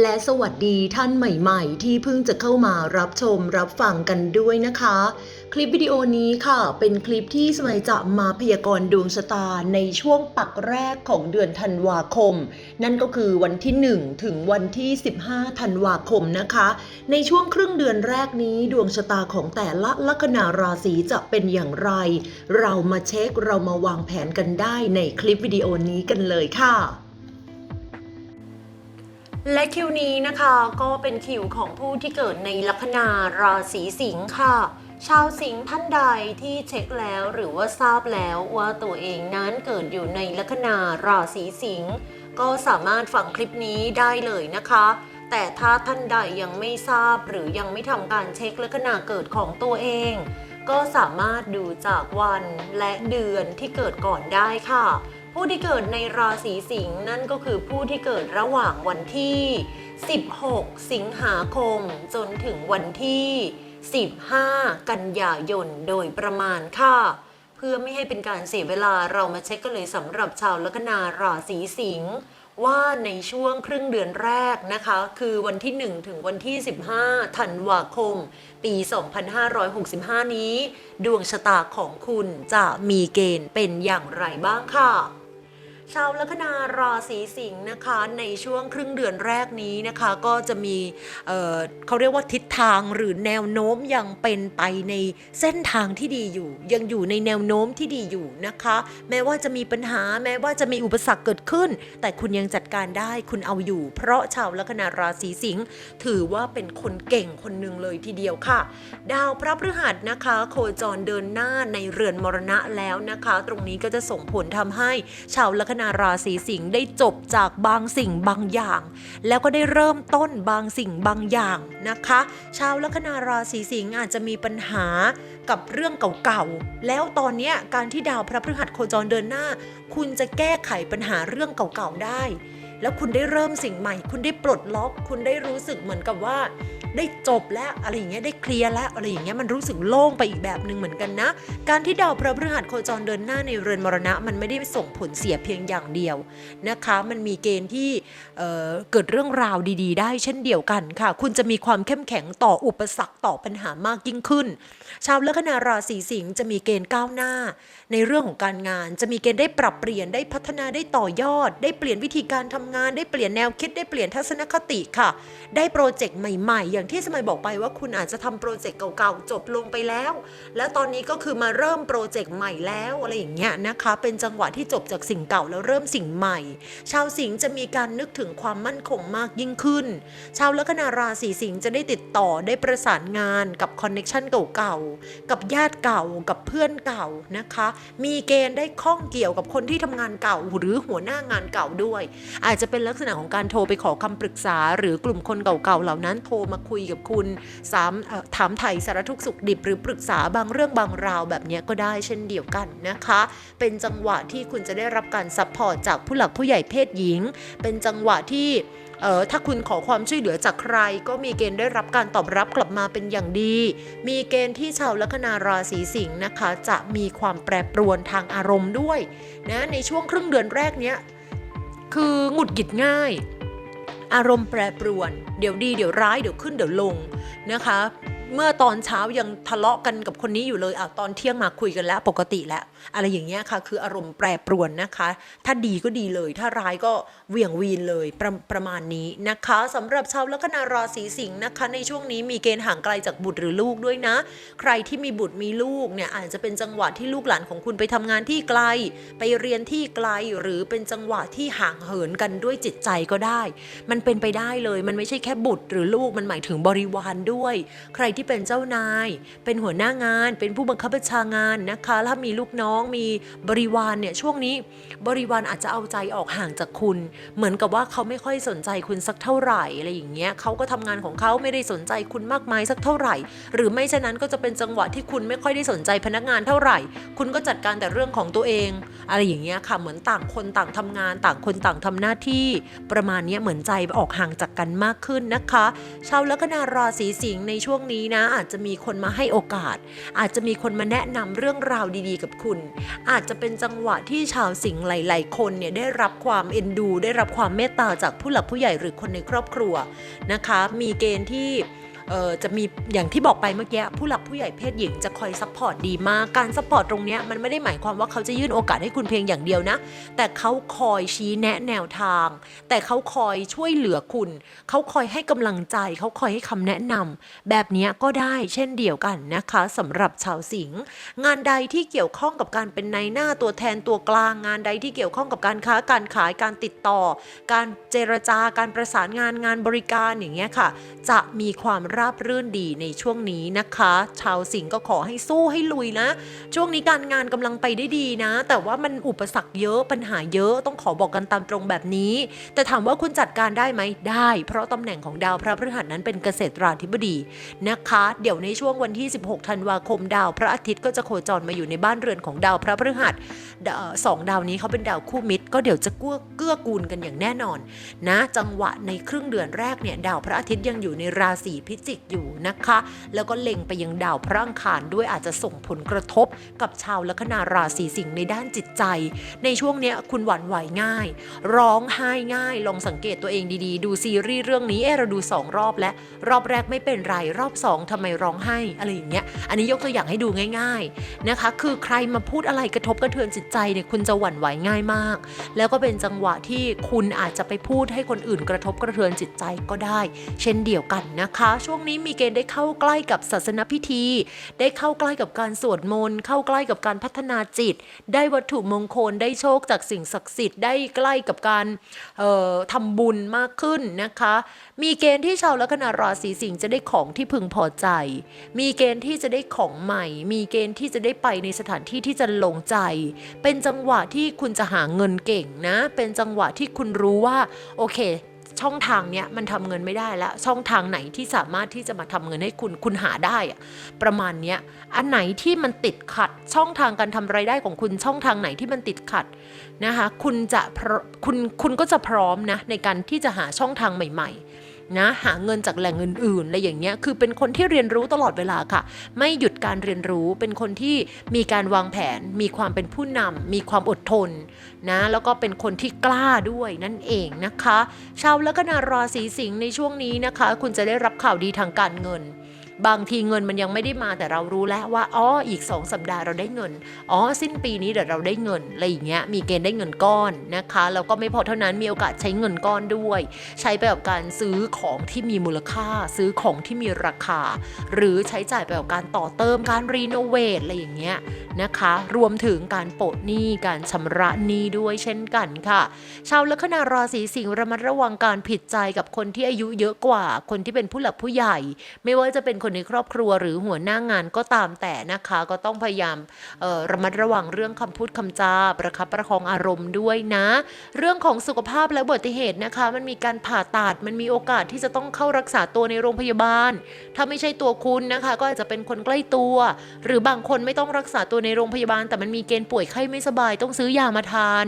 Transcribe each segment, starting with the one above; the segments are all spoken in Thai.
และสวัสดีท่านใหม่ๆ ที่เพิ่งจะเข้ามารับชมรับฟังกันด้วยนะคะ คลิปวิดีโอนี้ค่ะ เป็นคลิปที่สมัยจะมาพยากรณ์ดวงชะตาในช่วงปักแรกของเดือนธันวาคม นั่นก็คือวันที่ 1 ถึงวันที่ 15 ธันวาคมนะคะ ในช่วงครึ่งเดือนแรกนี้ดวงชะตาของแต่ละลัคนาราศีจะเป็นอย่างไร เรามาเช็คเรามาวางแผนกันได้ในคลิปวิดีโอนี้กันเลยค่ะ และคิวนี้นะคะก็เป็นคิวของผู้ที่เกิดในลัคนาราศีสิงค์ค่ะ ชาวสิงห์ท่านใดที่เช็คแล้วหรือว่าทราบแล้วว่าตัวเองนั้นเกิดอยู่ในลัคนาราศีสิงห์ก็สามารถฟังคลิปนี้ได้เลยนะคะ แต่ถ้าท่านใดยังไม่ทราบหรือยังไม่ทำการเช็คลัคนาเกิดของตัวเอง ก็สามารถดูจากวันและเดือนที่เกิดก่อนได้ค่ะ ผู้ที่เกิดในราศีสิงห์นั่นก็คือผู้ที่เกิดระหว่างวันที่ 16 สิงหาคม จนถึงวันที่ 15 กันยายนโดยประมาณค่ะ เพื่อไม่ให้เป็นการเสียเวลาเรามาเช็คกันเลยสำหรับชาวลัคนาราศีสิงห์ว่าในช่วงครึ่งเดือนแรกนะคะ คือวันที่ 1 ถึงวันที่ 15 ธันวาคม ปี 2565 นี้ ดวงชะตาของคุณจะมีเกณฑ์เป็นอย่างไรบ้างค่ะ ชาวลัคนาราศีสิงห์นะคะในช่วงครึ่งเดือนแรกนี้นะคะก็จะมีเอ่อเขาเรียกว่าทิศทางหรือแนวโน้มยังเป็นไปในเส้นทางที่ดีอยู่ ยังอยู่ในแนวโน้มที่ดีอยู่นะคะ แม้ว่าจะมีปัญหาแม้ว่าจะมีอุปสรรคเกิดขึ้น แต่คุณยังจัดการได้คุณเอาอยู่ เพราะชาวลัคนาราศีสิงห์ถือว่าเป็นคนเก่งคนหนึ่งเลยทีเดียวค่ะ ดาวพระพฤหัสนะคะ โคจรเดินหน้าในเรือนมรณะแล้วนะคะ ตรงนี้ก็จะส่งผลทำให้ชาวลัคนานาราศีสิงห์ได้จบจากบางสิ่งบางอย่าง แล้วก็ได้เริ่มต้นบางสิ่งบางอย่างนะคะ ชาวลัคนาราศีสิงห์อาจจะมีปัญหากับเรื่องเก่าๆ แล้วตอนนี้การที่ดาวพระพฤหัสโคจรเดินหน้า คุณจะแก้ไขปัญหาเรื่องเก่าๆได้ แล้วคุณได้เริ่มสิ่งใหม่ คุณได้ปลดล็อก คุณได้รู้สึกเหมือนกับว่า ได้จบแล้วอะไรอย่างเงี้ยได้เคลียร์แล้วอะไรอย่างเงี้ยมันรู้สึกโล่งไปอีกแบบหนึ่งเหมือนกันนะ การที่ดาวพระพฤหัสโคจรเดินหน้าในเรือนมรณะ มันไม่ได้ส่งผลเสียเพียงอย่างเดียวนะคะ มันมีเกณฑ์ที่เเกิดเรื่องราวดีๆ ได้เช่นเดียวกันค่ะ คุณจะมีความเข้มแข็งต่ออุปสรรคต่อปัญหามากยิ่งขึ้น ชาวลัคนาราศีสิงห์จะมีเกณฑ์ก้าวหน้า ในเรื่องของการงาน จะมีเกณฑ์ได้ปรับเปลี่ยนได้พัฒนาได้ต่อยอด ได้เปลี่ยนวิธีการทำงานได้เปลี่ยนแนวคิดได้เปลี่ยนทัศนคติค่ะ ได้โปรเจกต์ใหม่ๆ อย่างที่สมัยบอกไปว่าคุณอาจจะทำโปรเจกต์เก่าๆจบลงไปแล้ว แล้วตอนนี้ก็คือมาเริ่มโปรเจกต์ใหม่แล้วอะไรอย่างเงี้ยนะคะ เป็นจังหวะที่จบจากสิ่งเก่าแล้วเริ่มสิ่งใหม่ ชาวสิงห์จะมีการนึกถึงความมั่นคงมากยิ่งขึ้น ชาวลัคนาราศีสิงห์จะได้ติดต่อได้ประสานงานกับคอนเน็ชันเก่าๆกับญาติเก่ากับเพื่อนเก่านะคะ มีเกณฑ์ได้ข้องเกี่ยวกับคนที่ทำงานเก่าหรือหัวหน้างานเก่าด้วย อาจจะเป็นลักษณะของการโทรไปขอคำปรึกษา หรือกลุ่มคนเก่าๆเหล่านั้นโทรมาคุยกับคุณสามถามไถ่สารทุกข์สุขดิบ หรือปรึกษาบางเรื่องบางราวแบบนี้ก็ได้เช่นเดียวกันนะคะ เป็นจังหวะที่คุณจะได้รับการซัพพอร์ตจากผู้หลักผู้ใหญ่เพศหญิง เป็นจังหวะที่เออถ้าคุณขอความช่วยเหลือจากใคร ก็มีเกณฑ์ได้รับการตอบรับกลับมาเป็นอย่างดี มีเกณฑ์ที่ชาวลัคนาราศีสิงห์นะคะ จะมีความแปรปรวนทางอารมณ์ด้วยนะในช่วงครึ่งเดือนแรกเนี้ย คือหงุดหงิดง่าย อารมณ์แปรปรวน เดี๋ยวดี เดี๋ยวร้าย เดี๋ยวขึ้น เดี๋ยวลงนะคะ เมื่อตอนเช้ายังทะเลาะกันกับคนนี้อยู่เลยอะตอนเที่ยงมาคุยกันแล้วปกติแล้ว อะไรอย่างเงี้ยค่ะ คืออารมณ์แปรปรวนนะคะ ถ้าดีก็ดีเลย ถ้าร้ายก็เหวี่ยงวีนเลยประประมาณนี้นะคะสำหรับชาวลัคนาราศีสิงห์นะคะ ในช่วงนี้มีเกณฑ์ห่างไกลจากบุตรหรือลูกด้วยนะ ใครที่มีบุตรมีลูกเนี่ยอาจจะเป็นจังหวะที่ลูกหลานของคุณไปทำงานที่ไกล ไปเรียนที่ไกลหรือเป็นจังหวะที่ห่างเหินกันด้วยจิตใจก็ได้ มันเป็นไปได้เลย มันไม่ใช่แค่บุตรหรือลูกมันหมายถึงบริวารด้วย ใครที่เป็นเจ้านาย เป็นหัวหน้างาน เป็นผู้บังคับบัญชางานนะคะ ถ้ามีลูกน้องมีบริวารเนี่ยช่วงนี้บริวารอาจจะเอาใจออกห่างจากคุณ เหมือนกับว่าเขาไม่ค่อยสนใจคุณสักเท่าไหร่อะไรอย่างเงี้ยเขาก็ทำงานของเขาไม่ได้สนใจคุณมากมายสักเท่าไหร่ หรือไม่ฉะนั้นก็จะเป็นจังหวะที่คุณไม่ค่อยได้สนใจพนักงานเท่าไหร่ คุณก็จัดการแต่เรื่องของตัวเอง อะไรอย่างเงี้ยค่ะเหมือนต่างคนต่างทำงาน ต่างคนต่างทำหน้าที่ ประมาณนี้เหมือนใจออกห่างจากกันมากขึ้นนะคะชาวลัคนาราศีสิงห์ในช่วงนี้นะอาจจะมีคนมาให้โอกาส อาจจะมีคนมาแนะนำเรื่องราวดีๆ กับคุณ อาจจะเป็นจังหวะที่ชาวสิงห์หลาย ๆ คนเนี่ยได้รับความเอ็นดู ได้รับความเมตตาจากผู้หลักผู้ใหญ่หรือคนในครอบครัวนะคะ มีเกณฑ์ที่ จะมีอย่างที่บอกไปเมื่อกี้ผู้หลักผู้ใหญ่เพศหญิงจะคอยซัพพอร์ตดีมากการซัพพอร์ตตรงนี้มันไม่ได้หมายความว่าเขาจะยื่นโอกาสให้คุณเพียงอย่างเดียวนะ แต่เขาคอยชี้แนะแนวทาง แต่เขาคอยช่วยเหลือคุณ เขาคอยให้กำลังใจ เขาคอยให้คำแนะนำแบบนี้ก็ได้เช่นเดียวกันนะคะสำหรับชาวสิงห์งานใดที่เกี่ยวข้องกับการเป็นนายหน้าตัวแทนตัวกลางงานใดที่เกี่ยวข้องกับการค้าการขายการติดต่อ การเจรจาการประสานงานงานบริการอย่างเงี้ยค่ะ จะมีความราบรื่นดีในช่วงนี้นะคะ ชาวสิงห์ก็ขอให้สู้ให้ลุยนะ ช่วงนี้การงานกำลังไปได้ดีนะ แต่ว่ามันอุปสรรคเยอะปัญหาเยอะต้องขอบอกกันตามตรงแบบนี้ แต่ถามว่าคุณจัดการได้ไหมได้ เพราะตำแหน่งของดาวพระพฤหัสนั้นเป็นเกษตราธิบดีนะคะ เดี๋ยวในช่วงวันที่ 16 ธันวาคมดาวพระอาทิตย์ก็จะโคจรมาอยู่ในบ้านเรือนของดาวพระพฤหัสสองดาวนี้เขาเป็นดาวคู่มิตร ก็เดี๋ยวจะเกื้อเกื้อกูลกันอย่างแน่นอน นะ จังหวะในครึ่งเดือนแรกเนี่ยดาวพระอาทิตย์ยังอยู่ในราศีพิจิกอยู่นะคะ แล้วก็เล็งไปยังดาวพระอังคารด้วยอาจจะส่งผลกระทบกับชาวลัคนาราศีสิงห์ในด้านจิตใจ ในช่วงเนี้ยคุณหวั่นไหวง่าย ร้องไห้ง่าย ลองสังเกตตัวเองดีๆ ดูซีรีส์เรื่องนี้เออเราดูสองรอบแล้ว รอบแรกไม่เป็นไรรอบสองทำไมร้องไห้อะไรอย่างเงี้ยอันนี้ยกตัวอย่างให้ดูง่ายๆนะคะ คือใครมาพูดอะไรกระทบกระเทือนจิตใจเนี่ยคุณจะหวั่นไหวง่ายมาก แล้วก็เป็นจังหวะที่คุณอาจจะไปพูดให้คนอื่นกระทบกระเทือนจิตใจก็ได้ เช่นเดียวกันนะคะช่วงงนี้มีเกณฑ์ได้เข้าใกล้กับศาสนพิธี ได้เข้าใกล้กับการสวดมนต์เข้าใกล้กับการพัฒนาจิต ได้วัตถุมงคลได้โชคจากสิ่งศักดิ์สิทธิ์ได้ใกล้กับการออทำบุญมากขึ้นนะคะ มีเกณฑ์ที่ชาวลัคนาราศีสิงห์จะได้ของที่พึงพอใจ มีเกณฑ์ที่จะได้ของใหม่ มีเกณฑ์ที่จะได้ไปในสถานที่ที่จะลงใจ เป็นจังหวะที่คุณจะหาเงินเก่งนะ เป็นจังหวะที่คุณรู้ว่าโอเค ช่องทางเนี้ยมันทำเงินไม่ได้แล้ว ช่องทางไหนที่สามารถที่จะมาทำเงินให้คุณคุณหาได้อะประมาณเนี้ยอันไหนที่มันติดขัดช่องทางการทำรายได้ของคุณช่องทางไหนที่มันติดขัดนะคะคุณจะพรคุณคุณก็จะพร้อมนะในการที่จะหาช่องทางใหม่ ๆ นะหาเงินจากแหล่งอื่นๆอะไรอย่างเงี้ยคือเป็นคนที่เรียนรู้ตลอดเวลาค่ะ ไม่หยุดการเรียนรู้เป็นคนที่มีการวางแผน มีความเป็นผู้นำมีความอดทนนะแล้วก็เป็นคนที่กล้าด้วยนั่นเองนะคะ ชาวลัคนาราศีสิงห์ในช่วงนี้นะคะ คุณจะได้รับข่าวดีทางการเงิน บางทีเงินมันยังไม่ได้มาแต่เรารู้แล้วว่าอ๋ออีก 2 สัปดาห์เราได้เงินอ๋อสิ้นปีนี้เดี๋ยวเราได้เงินอะไรอย่างเงี้ยมีเกณฑ์ได้เงินก้อนนะคะแล้วก็ไม่พอเท่านั้นมีโอกาสใช้เงินก้อนด้วย ใช้ไปกับการซื้อของที่มีมูลค่า ซื้อของที่มีราคา หรือใช้จ่ายไปกับการต่อเติมการรีโนเวทอะไรอย่างเงี้ยนะคะ รวมถึงการโปะหนี้การชำระหนี้ด้วยเช่นกันค่ะ ชาวลัคนาราศีสิงห์ระมัดระวังการผิดใจกับคนที่อายุเยอะกว่า คนที่เป็นผู้หลักผู้ใหญ่ ไม่ว่าจะเป็นคนในครอบครัวหรือหัวหน้างานก็ตามแต่นะคะ ก็ต้องพยายามระมัดระวังเรื่องคำพูดคำจาประคับประคองอารมณ์ด้วยนะ เรื่องของสุขภาพและอุบัติเหตุนะคะ มันมีการผ่าตัดมันมีโอกาสที่จะต้องเข้ารักษาตัวในโรงพยาบาล ถ้าไม่ใช่ตัวคุณนะคะ ก็อาจจะเป็นคนใกล้ตัว หรือบางคนไม่ต้องรักษาตัวในโรงพยาบาล แต่มันมีเกณฑ์ป่วยไข้ไม่สบายต้องซื้อยามาทาน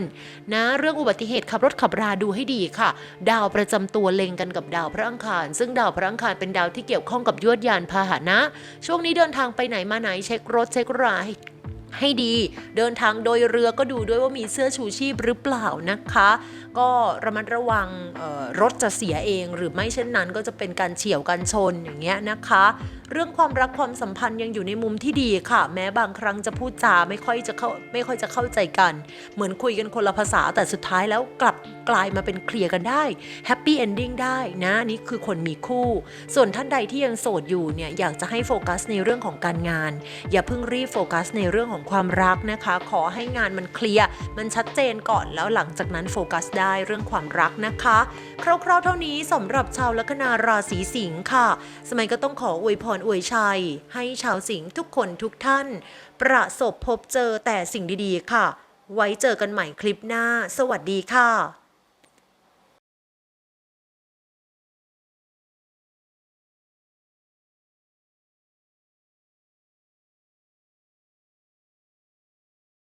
นะ เรื่องอุบัติเหตุขับรถขับราดูให้ดีค่ะ ดาวประจำตัวเล็งกันกับดาวพระอังคาร ซึ่งดาวพระอังคารเป็นดาวที่เกี่ยวข้องกับยวดยานพาหนะ ช่วงนี้เดินทางไปไหนมาไหนเช็ครถเช็คราให้ให้ดี เดินทางโดยเรือก็ดูด้วยว่ามีเสื้อชูชีพหรือเปล่านะคะก็ระมัดระวังรถจะเสียเอง หรือไม่เช่นนั้นก็จะเป็นการเฉี่ยวกันชนอย่างเงี้ยนะคะ เรื่องความรักความสัมพันธ์ยังอยู่ในมุมที่ดีค่ะ แม้บางครั้งจะพูดจาไม่ค่อยจะเข้าไม่ค่อยจะเข้าใจกัน เหมือนคุยกันคนละภาษาแต่สุดท้ายแล้วกลับกลายมาเป็นเคลียร์กันได้แฮปปี้เอนดิ้งได้นะนี่คือคนมีคู่ ส่วนท่านใดที่ยังโสดอยู่เนี่ยอยากจะให้โฟกัสในเรื่องของการงาน อย่าเพิ่งรีบโฟกัสในเรื่องของความรักนะคะ ขอให้งานมันเคลียร์มันชัดเจนก่อนแล้วหลังจากนั้นโฟกัสได้เรื่องความรักนะคะ คร่าวๆเท่านี้สำหรับชาวลัคนาราศีสิงค์ค่ะ สมัยก็ต้องขออวยพรอวยชัย ให้ชาวสิงค์ทุกคนทุกท่าน ประสบพบเจอแต่สิ่งดีๆค่ะ ไว้เจอกันใหม่คลิปหน้า สวัสดีค่ะ